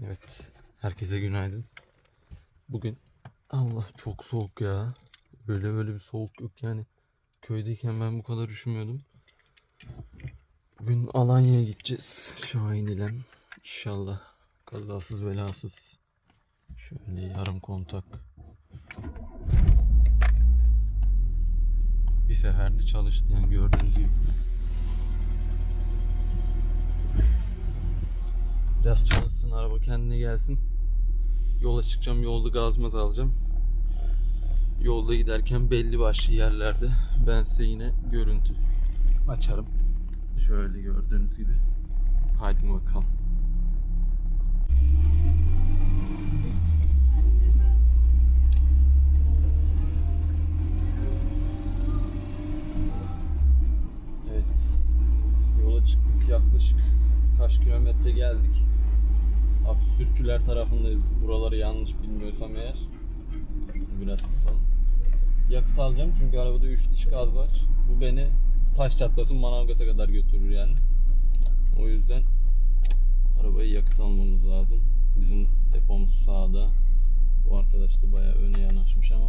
Evet, herkese günaydın. Bugün Allah çok soğuk ya. Böyle böyle bir soğuk yok yani. Köydeyken ben bu kadar üşümüyordum. Bugün Alanya'ya gideceğiz Şahin ile. İnşallah kazasız belasız. Şöyle yarım kontak. Bir seferde çalıştı yani gördüğünüz gibi. Biraz çalışsın araba kendine gelsin. Yola çıkacağım yolda gazmaz alacağım. Yolda giderken belli başlı yerlerde ben size yine görüntü açarım. Şöyle gördüğünüz gibi. Haydi bakalım. Evet. Yola çıktık yaklaşık kaç kilometre geldik. Hafif Sütçüler tarafındayız. Buraları yanlış bilmiyorsam eğer. Biraz kısalım. Yakıt alacağım çünkü arabada 3 diş gaz var. Bu beni taş çatlasın Manavgat'a kadar götürür yani. O yüzden arabayı yakıt almamız lazım. Bizim depomuz sağda. Bu arkadaş da bayağı öne yanaşmış ama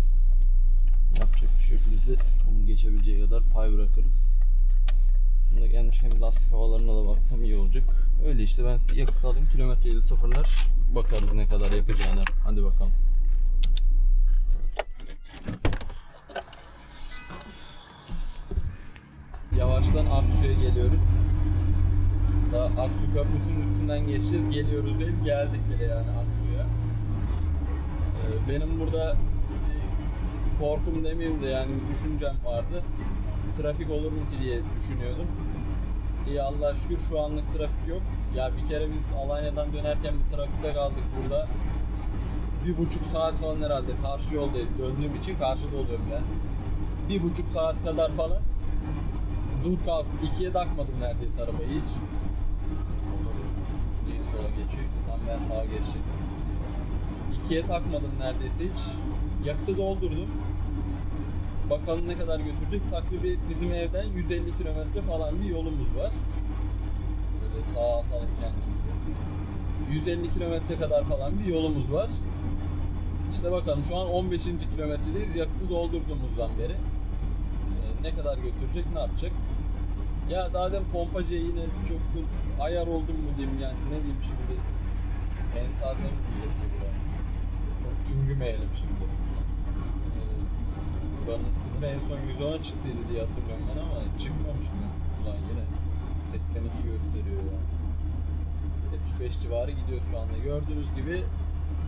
yapacak bir şey yok. Bizi onu geçebileceği kadar pay bırakırız. Aslında gelmişken lastik havalarına da baksam iyi olacak. Öyle işte ben yakıt alayım. Kilometreyi de sıfırlar. Bakarız ne kadar yakacağına. Hadi bakalım. Yavaştan Aksu'ya geliyoruz. Daha Aksu Köprüsü'nün üstünden geçeceğiz. Geliyoruz değil, geldik bile yani Aksu'ya. Ee, benim burada bir korkum demeyeyim de yani düşüncem vardı. Trafik olur mu ki diye düşünüyordum. İyi Allah'a şükür şu anlık trafik yok. Ya bir kere biz Alanya'dan dönerken bir trafikte kaldık burada. Bir buçuk saat falan herhalde karşı yoldayız. Döndüğüm için karşıda oluyorum ben. Bir buçuk saat kadar falan. Dur kalk. ikiye takmadım neredeyse arabayı hiç. Otobüs bir sola geçiyor. Tam ben sağa geçecektim. İkiye takmadım neredeyse hiç. Yakıtı doldurdum. Bakalım ne kadar götürdük. Takribi bizim evden 150 kilometre falan bir yolumuz var. Böyle sağa atalım kendimizi. 150 kilometre kadar falan bir yolumuz var. İşte bakalım şu an 15. kilometredeyiz. Yakıtı doldurduğumuzdan beri. Ee, ne kadar götürecek, ne yapacak? Ya daha demin pompacıya yine çok ayar oldum mu diyeyim yani ne diyeyim şimdi. En gerekiyor buraya. Çok tüngümeyelim şimdi. Buranın sınırı en son 110'a çıktıydı diye hatırlıyorum ben ama çıkmamış mı? Ulan yine 82 gösteriyor ya. 75 civarı gidiyor şu anda. Gördüğünüz gibi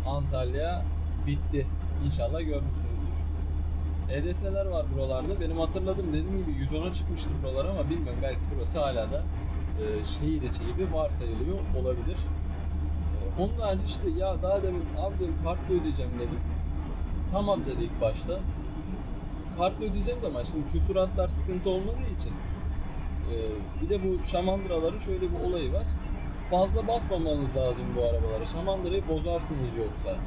Antalya bitti. İnşallah görmüşsünüzdür. EDS'ler var buralarda. Benim hatırladığım dediğim gibi 110'a çıkmıştı buralar ama bilmiyorum belki burası hala da e, şehir içi gibi varsayılıyor olabilir. E, onun işte ya daha demin abi dedim kartla ödeyeceğim dedim. Tamam dedi ilk başta. Kartla ödeyeceğim ama şimdi küsuratlar sıkıntı olmadığı için e, bir de bu şamandıraların şöyle bir olayı var. Fazla basmamanız lazım bu arabalara. Şamandırayı bozarsınız yoksa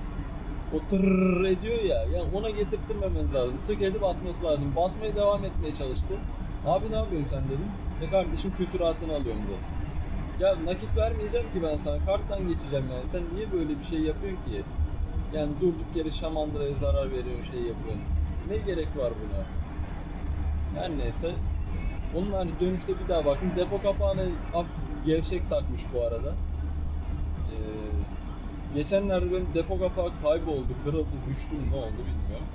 o tırrrr ediyor ya, ya ona getirtmemeniz lazım. Tık edip atması lazım. Basmaya devam etmeye çalıştı. Abi ne yapıyorsun sen dedim. E kardeşim küsuratını alıyorum dedi. Ya nakit vermeyeceğim ki ben sana. Karttan geçeceğim yani. Sen niye böyle bir şey yapıyorsun ki? Yani durduk yere şamandıraya zarar veriyorsun, şey yapıyorsun. Ne gerek var buna? Her neyse. Onun harici dönüşte bir daha baktım. Depo kapağını gevşek takmış bu arada. Ee, Geçenlerde benim depo kapağı kayboldu, kırıldı, düştü mü ne oldu bilmiyorum.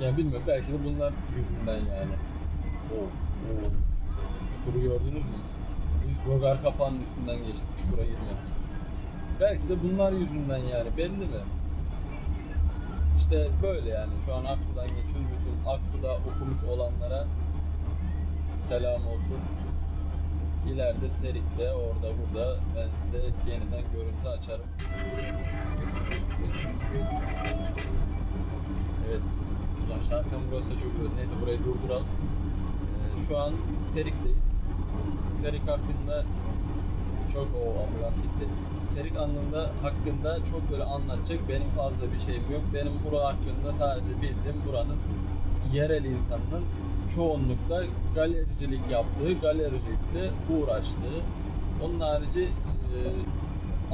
Yani bilmiyorum belki de bunlar yüzünden yani. O, o çukuru gördünüz mü? Biz rogar kapağının üstünden geçtik, çukura girmedik. Belki de bunlar yüzünden yani belli mi? İşte böyle yani şu an Aksu'dan geçiyoruz. Bütün Aksu'da okumuş olanlara selam olsun. İleride Serik'te, orada burada ben size yeniden görüntü açarım. Evet. Ulan şarkım burası çok. Neyse burayı durduralım. Ee, şu an Serik'teyiz. Serik hakkında çok o ambulans gitti. Serik anlamında hakkında çok böyle anlatacak benim fazla bir şeyim yok. Benim bura hakkında sadece bildiğim buranın yerel insanının çoğunlukla galericilik yaptığı, galericilikle uğraştığı. Onun harici e,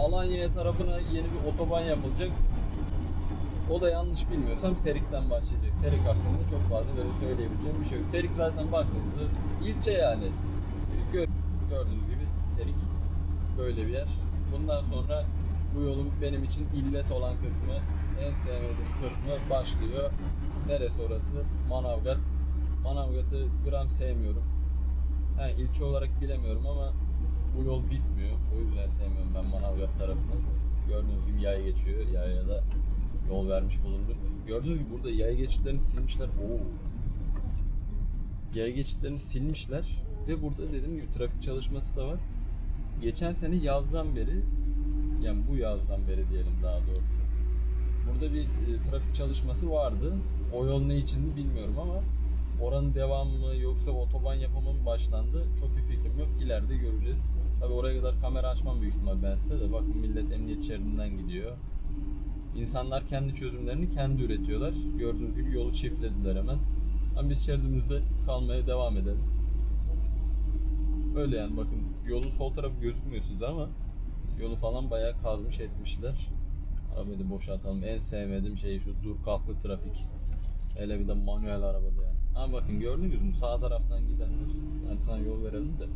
Alanya tarafına yeni bir otoban yapılacak. O da yanlış bilmiyorsam Serik'ten başlayacak. Serik hakkında çok fazla böyle söyleyebileceğim bir şey yok. Serik zaten baktığınızda ilçe yani. Gör, gördüğünüz gibi Serik böyle bir yer. Bundan sonra bu yolun benim için illet olan kısmı, en sevmediğim kısmı başlıyor. Neresi orası? Manavgat. Manavgat'ı gram sevmiyorum. Yani ilçe olarak bilemiyorum ama bu yol bitmiyor. O yüzden sevmiyorum ben Manavgat tarafını. Gördüğünüz gibi yay geçiyor. Yaya da yol vermiş bulunduk. Gördüğünüz gibi burada yaya geçitlerini silmişler. Oo. Yaya geçitlerini silmişler. Ve burada dediğim gibi trafik çalışması da var. Geçen sene yazdan beri yani bu yazdan beri diyelim daha doğrusu. Burada bir e, trafik çalışması vardı. O yol ne için bilmiyorum ama oranın devamı mı yoksa otoban yapımı mı başlandı çok bir fikrim yok. İleride göreceğiz. Tabi oraya kadar kamera açmam büyük ihtimal ben size de. Bakın millet emniyet şeridinden gidiyor. İnsanlar kendi çözümlerini kendi üretiyorlar. Gördüğünüz gibi yolu çiftlediler hemen. Ama biz şeridimizde kalmaya devam edelim. Öyle yani bakın yolun sol tarafı gözükmüyor size ama yolu falan bayağı kazmış etmişler. Arabayı da boşaltalım. En sevmediğim şey şu dur kalklı trafik. Hele bir de manuel arabada yani. Ama bakın gördünüz mü sağ taraftan gidenler. Yani sana yol verelim de.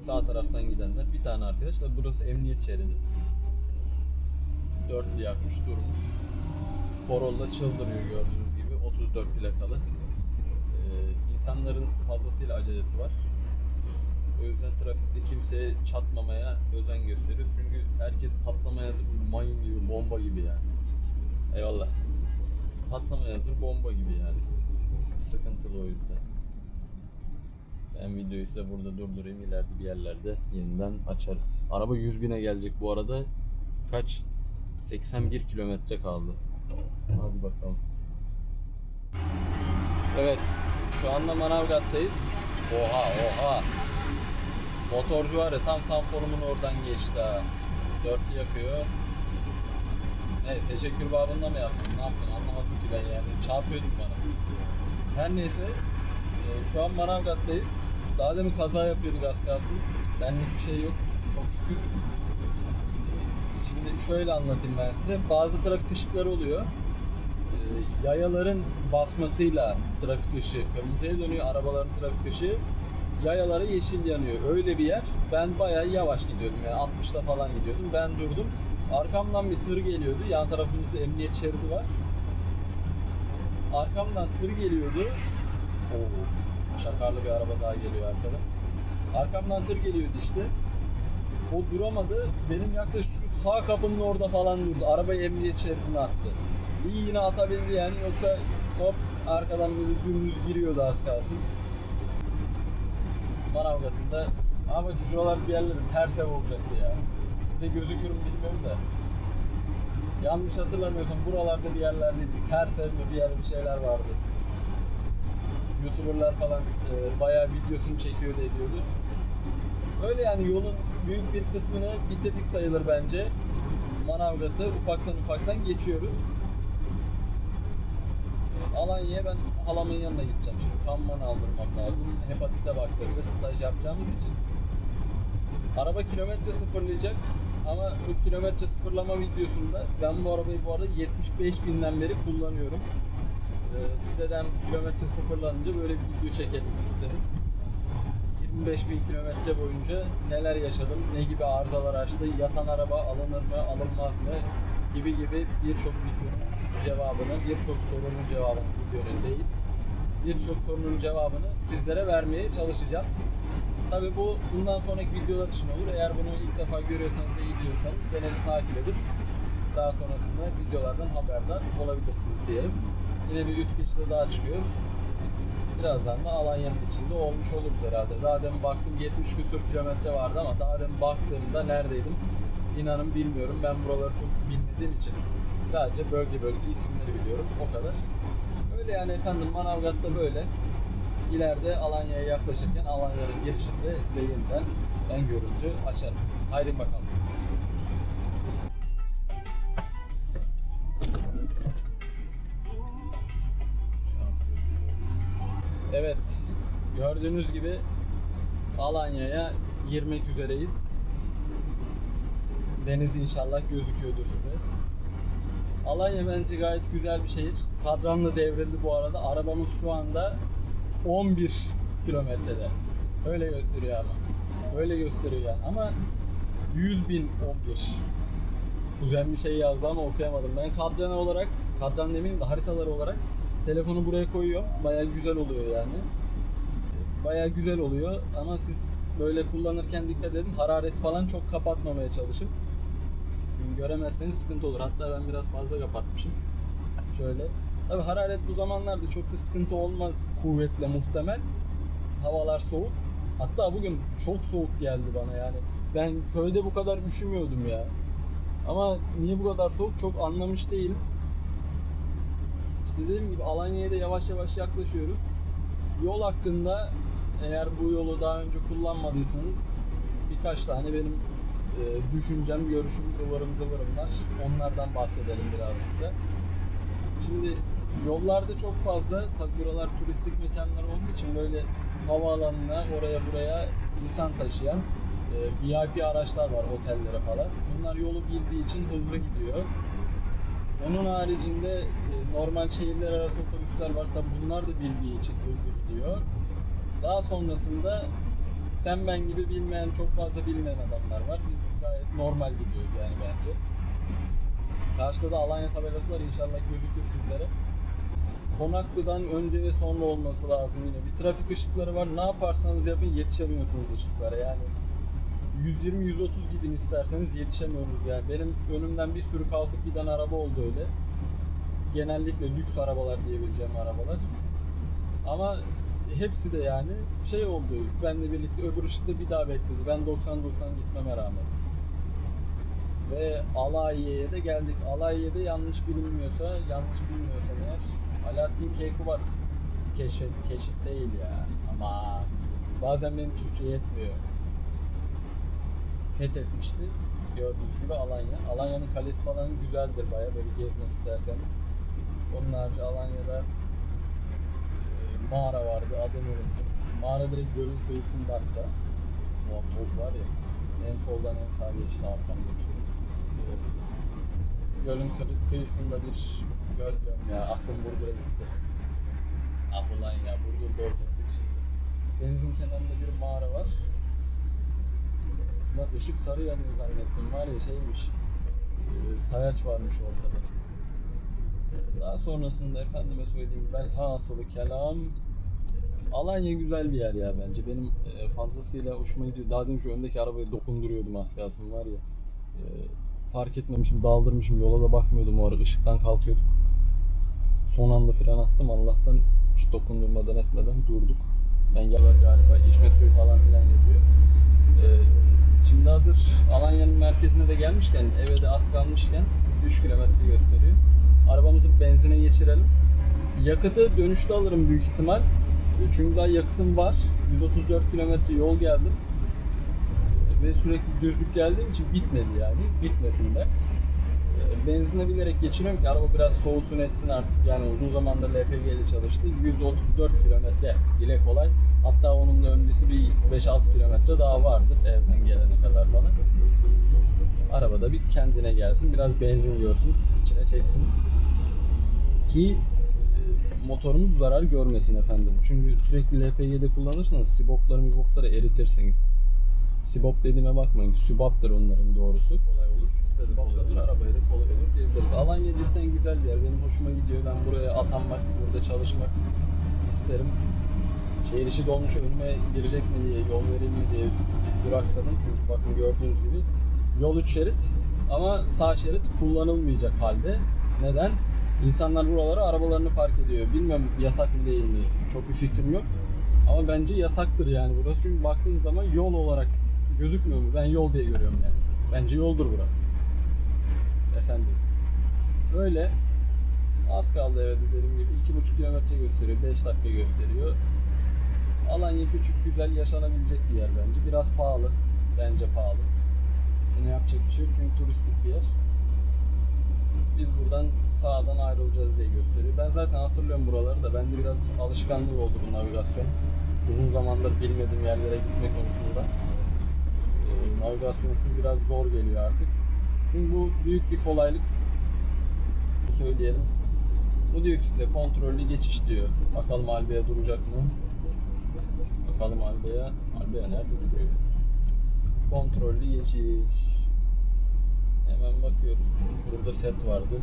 Sağ taraftan gidenler bir tane arkadaş da burası emniyet şeridi. Dörtlü yakmış durmuş. Corolla çıldırıyor gördüğünüz gibi 34 plakalı. Ee, insanların fazlasıyla acelesi var. O yüzden trafikte kimseye çatmamaya özen gösteriyoruz. Çünkü herkes patlamaya hazır mayın gibi, bomba gibi yani. Eyvallah. Patlamaya hazır bomba gibi yani. Sıkıntılı o yüzden. Ben videoyu size burada durdurayım. İleride bir yerlerde yeniden açarız. Araba 100 bine gelecek bu arada. Kaç? 81 kilometre kaldı. Hadi bakalım. Evet. Şu anda Manavgat'tayız. Oha oha. Motorcu var ya tam tamponumun oradan geçti ha. Dörtlü yakıyor. Evet teşekkür babında mı yaptın? Ne yaptın? Anlamadım ki ben yani. Çarpıyordun bana. Her neyse. e, şu an Manavgat'tayız. Daha demin kaza yapıyorduk az kalsın. Benlik bir şey yok. Çok şükür. Şimdi şöyle anlatayım ben size. Bazı trafik ışıkları oluyor. Ee, yayaların basmasıyla trafik ışığı kırmızıya dönüyor arabaların trafik ışığı. Yayalara yeşil yanıyor. Öyle bir yer. Ben bayağı yavaş gidiyordum yani 60'ta falan gidiyordum. Ben durdum. Arkamdan bir tır geliyordu. Yan tarafımızda emniyet şeridi var. Arkamdan tır geliyordu. Oo, şakarlı bir araba daha geliyor arkadan. Arkamdan tır geliyordu işte. O duramadı. Benim yaklaşık şu sağ kapının orada falan durdu. Arabayı emniyet şeridine attı. İyi yine atabildi yani yoksa hop arkadan böyle dümdüz giriyordu az kalsın. Manavgat'ında ama şuralar bir yerleri ters ev olacaktı ya. Size gözükür mü bilmiyorum da. Yanlış hatırlamıyorsam buralarda bir yerlerdeydi. Ters ev mi bir yer bir şeyler vardı. Youtuberlar falan e, bayağı videosunu çekiyordu ediyordu. Öyle yani yolun büyük bir kısmını bitirdik sayılır bence. Manavgat'ı ufaktan ufaktan geçiyoruz. Alanya'ya ben halamın yanına gideceğim. Şimdi kanman aldırmam lazım. Hepatite baktıracağız staj yapacağımız için. Araba kilometre sıfırlayacak. Ama bu kilometre sıfırlama videosunda ben bu arabayı bu arada 75 binden beri kullanıyorum. Ee, sizden kilometre sıfırlanınca böyle bir video çekelim istedim. 25 bin kilometre boyunca neler yaşadım, ne gibi arızalar açtı, yatan araba alınır mı, alınmaz mı gibi gibi birçok videonun cevabını, birçok sorunun cevabını videonun değil, birçok sorunun cevabını sizlere vermeye çalışacağım. Tabi bu bundan sonraki videolar için olur. Eğer bunu ilk defa görüyorsanız ve iyi diyorsanız beni de takip edip daha sonrasında videolardan haberdar olabilirsiniz diyelim. Yine bir üst geçide daha çıkıyoruz. Birazdan da Alanya'nın içinde olmuş oluruz herhalde. Daha demin baktım 70 küsur kilometre vardı ama daha demin baktığımda neredeydim? İnanın bilmiyorum. Ben buraları çok bilmediğim için sadece bölge bölge isimleri biliyorum. O kadar. Öyle yani efendim Manavgat'ta böyle. İleride Alanya'ya yaklaşırken Alanya'nın girişinde size yeniden ben görüntü açarım. Haydi bakalım. Evet, gördüğünüz gibi Alanya'ya girmek üzereyiz. Deniz inşallah gözüküyordur size. Alanya bence gayet güzel bir şehir. Kadranlı devrildi bu arada. Arabamız şu anda 11 kilometrede. Öyle gösteriyor ama. Öyle gösteriyor yani. Ama 100 bin 11. Kuzen bir şey yazdı ama okuyamadım. Ben kadran olarak, kadran demeyeyim de haritalar olarak telefonu buraya koyuyorum. Baya güzel oluyor yani. Baya güzel oluyor ama siz böyle kullanırken dikkat edin. Hararet falan çok kapatmamaya çalışın. Göremezseniz sıkıntı olur. Hatta ben biraz fazla kapatmışım. Şöyle. Tabi hararet bu zamanlarda çok da sıkıntı olmaz kuvvetle muhtemel. Havalar soğuk. Hatta bugün çok soğuk geldi bana yani. Ben köyde bu kadar üşümüyordum ya. Ama niye bu kadar soğuk çok anlamış değilim. İşte dediğim gibi Alanya'ya da yavaş yavaş yaklaşıyoruz. Yol hakkında eğer bu yolu daha önce kullanmadıysanız birkaç tane benim e, düşüncem, görüşüm, ıvırım zıvırım var. Onlardan bahsedelim birazcık da. Şimdi yollarda çok fazla, tabi buralar turistik mekanlar olduğu için böyle havaalanına, oraya buraya insan taşıyan e, VIP araçlar var otellere falan. Bunlar yolu bildiği için hızlı gidiyor. Onun haricinde e, normal şehirler arası otobüsler var. Tabi bunlar da bildiği için hızlı gidiyor. Daha sonrasında sen ben gibi bilmeyen, çok fazla bilmeyen adamlar var. Biz gayet normal gidiyoruz yani bence. Karşıda da Alanya tabelası var inşallah gözükür sizlere. Konaklı'dan önce ve sonra olması lazım yine. Bir trafik ışıkları var. Ne yaparsanız yapın yetişemiyorsunuz ışıklara. Yani 120-130 gidin isterseniz yetişemiyoruz yani. Benim önümden bir sürü kalkıp giden araba oldu öyle. Genellikle lüks arabalar diyebileceğim arabalar. Ama hepsi de yani şey oldu. Benle birlikte öbür ışıkta bir daha bekledi. Ben 90-90 gitmeme rağmen. Ve Alayiye'ye de geldik. Alayiye'de yanlış bilinmiyorsa, yanlış bilmiyorsam eğer Alaaddin Keykubat keşif, keşif değil ya. Ama bazen benim Türkçe yetmiyor. Fethetmişti. Gördüğünüz gibi Alanya. Alanya'nın kalesi falan güzeldir baya böyle gezmek isterseniz. Onun harici Alanya'da mağara vardı adını unuttum. Mağara direkt gölün kıyısında hatta. Muhabbet var ya. En soldan en sağa geçti arkamdaki. E, Gölün kı- kıyısında bir göl diyorum ya. Aklım Burdur'a gitti. Ah ulan ya Burdur'da olacaktık şimdi. Denizin kenarında bir mağara var. Lan ışık sarı yanıyor zannettim var ya şeymiş. e, sayaç varmış ortada. Daha sonrasında efendime söyleyeyim ben hasılı kelam Alanya güzel bir yer ya bence. Benim e, fazlasıyla hoşuma gidiyor. Daha demin şu öndeki arabayı dokunduruyordum az kalsın var ya. E, fark etmemişim, daldırmışım. Yola da bakmıyordum o ara. Işıktan kalkıyorduk. Son anda fren attım. Allah'tan hiç dokundurmadan etmeden durduk. Engel var galiba. İçme suyu falan filan yazıyor. E, şimdi hazır Alanya'nın merkezine de gelmişken, eve de az kalmışken 3 kilometre gösteriyor. Arabamızı benzine geçirelim. Yakıtı dönüşte alırım büyük ihtimal. E, Çünkü daha yakıtım var. 134 kilometre yol geldim. E, Ve sürekli düzlük geldiğim için bitmedi yani. Bitmesin de. E, Benzine bilerek geçiriyorum ki araba biraz soğusun etsin artık. Yani uzun zamandır LPG ile çalıştı. 134 kilometre dile kolay. Hatta onun da öncesi bir 5-6 kilometre daha vardır evden gelene kadar falan. Arabada bir kendine gelsin. Biraz benzin görsün. içine çeksin. Ki e, motorumuz zarar görmesin efendim. Çünkü sürekli LPG'de kullanırsanız sibopları mibopları eritirsiniz. Sibop dediğime bakmayın. Sübaptır onların doğrusu. Kolay olur. Siboptadır. Arabaya da kolay olur diyebiliriz. Alanya cidden güzel bir yer. Benim hoşuma gidiyor. Ben buraya atanmak, burada çalışmak isterim. Şehir içi dolmuş önüme girecek mi diye, yol vereyim mi diye duraksadım. Çünkü bakın gördüğünüz gibi yol 3 şerit ama sağ şerit kullanılmayacak halde. Neden? İnsanlar buralara arabalarını park ediyor. Bilmem yasak mı değil mi? Çok bir fikrim yok. Ama bence yasaktır yani burası. Çünkü baktığın zaman yol olarak gözükmüyor mu? Ben yol diye görüyorum yani. Bence yoldur bura. Efendim. Böyle az kaldı evet dediğim gibi. 2,5 kilometre gösteriyor. 5 dakika gösteriyor. Alanya küçük, güzel, yaşanabilecek bir yer bence. Biraz pahalı. Bence pahalı. Yine yapacak bir şey yok çünkü turistik bir yer. Buradan sağdan ayrılacağız diye gösteriyor. Ben zaten hatırlıyorum buraları da. Bende biraz alışkanlık oldu bu navigasyon. Uzun zamandır bilmediğim yerlere gitme konusunda. Ee, navigasyonsuz biraz zor geliyor artık. Çünkü bu büyük bir kolaylık. Söyleyelim. Bu diyor ki size kontrollü geçiş diyor. Bakalım Albeya duracak mı? Bakalım Albeya. Albeya nerede duruyor? Kontrollü geçiş. Hemen bakıyoruz. Burada set vardı.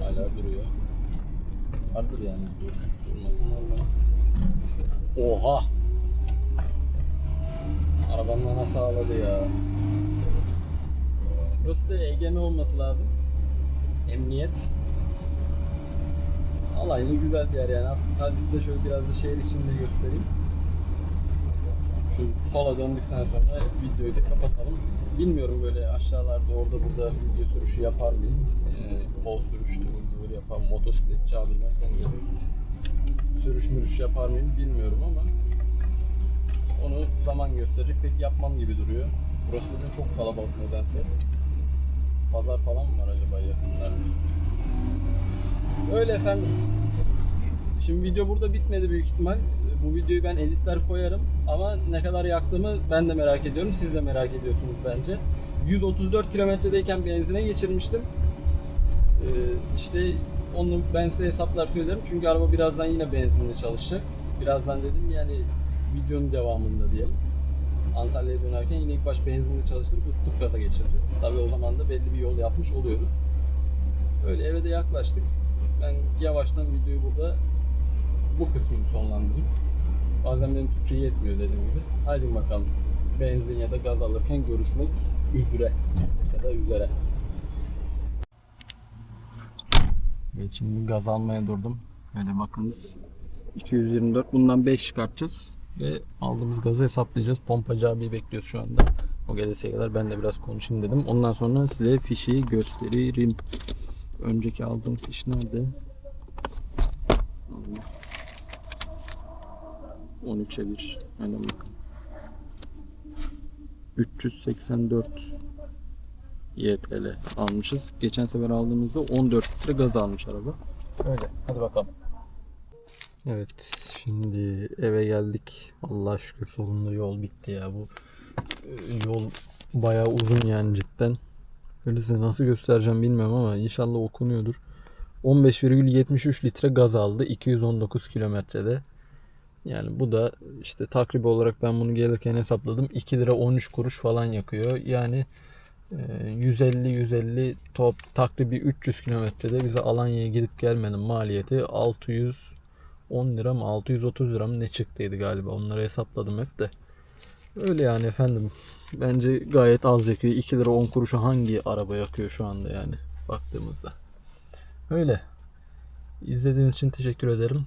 Hala duruyor. Vardır yani. Dur, durmasın normal. Oha! Arabanın nasıl ağladı ya. Burası da EGM olması lazım. Emniyet. Alaylı güzel bir yer yani. Hadi size şöyle biraz da şehir içinde göstereyim. Şu sola döndükten sonra videoyu da kapatalım. Bilmiyorum böyle aşağılarda orada burada video sürüşü yapar mıyım? Ee, bol sürüş, ıvır zıvır yapar mı? Motosikletçi abiler sen sürüş mürüş yapar mıyım bilmiyorum ama onu zaman gösterecek pek yapmam gibi duruyor. Burası bugün çok kalabalık nedense. Pazar falan mı var acaba yakınlarda? Öyle efendim. Şimdi video burada bitmedi büyük ihtimal. Bu videoyu ben editler koyarım ama ne kadar yaktığımı ben de merak ediyorum. Siz de merak ediyorsunuz bence. 134 kilometredeyken benzine geçirmiştim. Ee, işte onu ben size hesaplar söylerim çünkü araba birazdan yine benzinle çalışacak. Birazdan dedim yani videonun devamında diyelim. Antalya'ya dönerken yine ilk baş benzinle çalıştırıp ısıtıp gaza geçireceğiz. Tabii o zaman da belli bir yol yapmış oluyoruz. Öyle eve de yaklaştık. Ben yavaştan videoyu burada bu kısmını sonlandırayım. Bazen benim Türkçe yetmiyor dediğim gibi. Haydi bakalım. Benzin ya da gaz alırken görüşmek üzere ya da üzere. Evet şimdi gaz almaya durdum. Böyle bakınız. 224 bundan 5 çıkartacağız ve aldığımız gazı hesaplayacağız. Pompacı abiyi bekliyoruz şu anda. O gelesiye kadar ben de biraz konuşayım dedim. Ondan sonra size fişi gösteririm. Önceki aldığım fiş nerede? 13'e 1. Aynen bakın. 384 YTL almışız. Geçen sefer aldığımızda 14 litre gaz almış araba. Öyle. Hadi bakalım. Evet. Şimdi eve geldik. Allah şükür sonunda yol bitti ya. Bu e, yol bayağı uzun yani cidden. Öyle size nasıl göstereceğim bilmiyorum ama inşallah okunuyordur. 15,73 litre gaz aldı 219 kilometrede. Yani bu da işte takribi olarak ben bunu gelirken hesapladım. 2 lira 13 kuruş falan yakıyor. Yani 150-150 top takribi 300 kilometrede bize Alanya'ya gidip gelmenin maliyeti 610 lira mı 630 lira mı ne çıktıydı galiba. Onları hesapladım hep de. Öyle yani efendim. Bence gayet az yakıyor. 2 lira 10 kuruşa hangi araba yakıyor şu anda yani baktığımızda. Öyle. İzlediğiniz için teşekkür ederim.